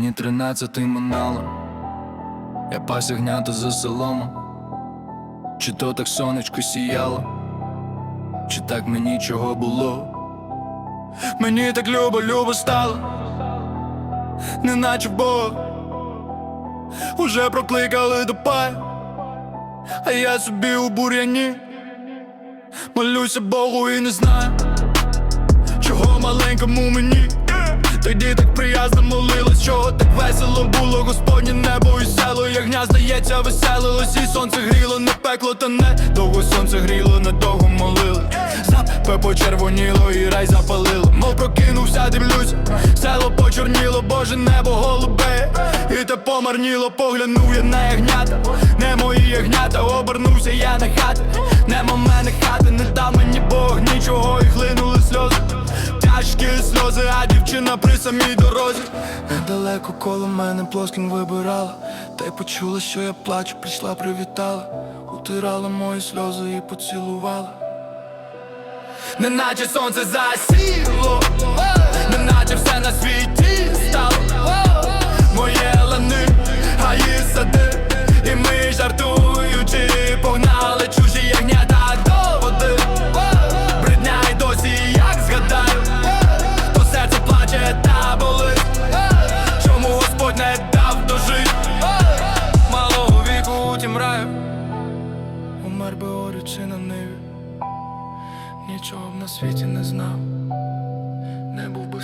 Мені тринадцятий минало, я пас ягнята за селом. Чи то так сонечко сіяло, чи так мені чого було? Мені так любо, любо стало, неначе Бог Уже прокликали до пай, а я собі у бур'яні. Молюся Богу і не знаю, чого маленькому мені Тоді так приязно молилось, чого так весело було? Господнє небо і село, ягня здається, веселилось. І сонце гріло, не пекло, та не довго сонце гріло, недовго молили Запе почервоніло і рай запалило. Мов прокинувся, дивлюсь, село почорніло, Боже небо голубе. І те помарніло, поглянув я на ягнята. Не мої ягнята, обернувся я на хати Тяжкі сльози, а дівчина при самій дорозі. Недалеко коло мене плоскін вибирала. Та й почула, що я плачу, прийшла, привітала. Утирала мої сльози і поцілувала. Неначе сонце засіло, віку Умер би орючи на ниві. Нічого б на світі не знав. Не був би в